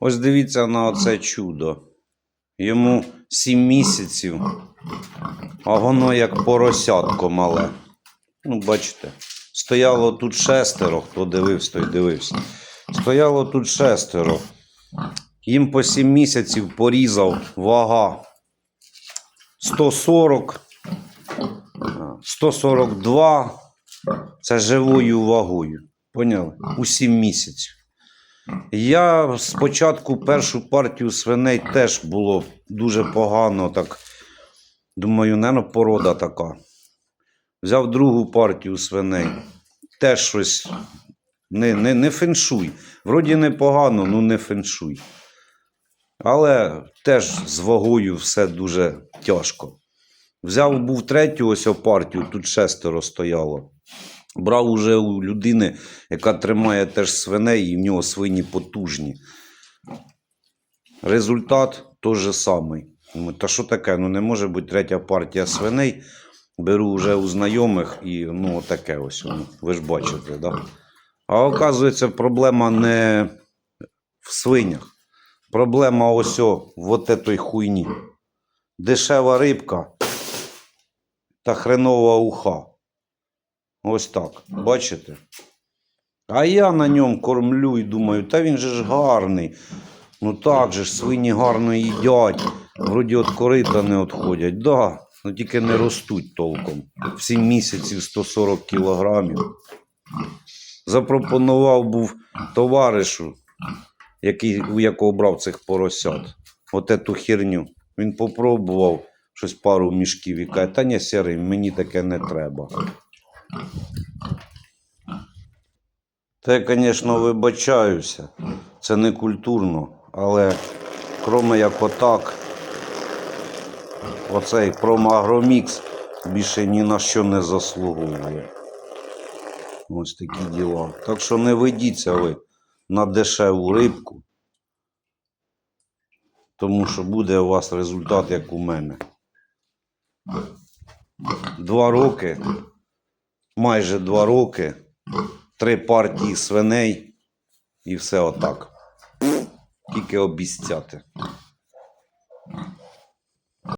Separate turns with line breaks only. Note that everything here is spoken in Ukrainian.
Ось дивіться на оце чудо. Йому сім місяців, а воно як поросятко мале. Ну, бачите, стояло тут шестеро, хто дивився, той дивився. Стояло тут шестеро. Їм по сім місяців порізав вага 140, 142. Це живою вагою. Поняли? У 7 місяців. Я спочатку першу партію свиней теж було дуже погано. Так, думаю, не порода така. Взяв другу партію свиней. Теж щось не, не, не феншуй. Вроді непогано, ну не феншуй. Але теж з вагою все дуже тяжко. Взяв був третю ось партію, тут шестеро стояло. Брав уже у людини, яка тримає теж свиней, і в нього свині потужні. Результат той же самий. Та що таке? Ну не може бути третя партія свиней. Беру вже у знайомих і ну таке ось. Ну, ви ж бачите, да? А оказується, проблема не в свинях. Проблема ось о, в от этой хуйні. Дешева рибка та хренова уха. Ось так. Бачите? А я на ньому кормлю і думаю, та він же ж гарний. Ну так же ж, свині гарно їдять. Вроді от корита не відходять. Да, ну тільки не ростуть толком. В 7 місяців 140 кілограмів. Запропонував був товаришу, який, у якого брав цих поросят. От ету херню. Він попробував щось пару мішків і каже, та ні, сірий, мені таке не треба. Та я, звісно, вибачаюся. Це не культурно, але кроме як отак, оцей промагромікс більше ні на що не заслуговує. Ось такі діла. Так що не ведіться ви на дешеву рибку, тому що буде у вас результат, як у мене. Два роки, майже два роки, три партії свиней і все отак. Тільки обіцяти.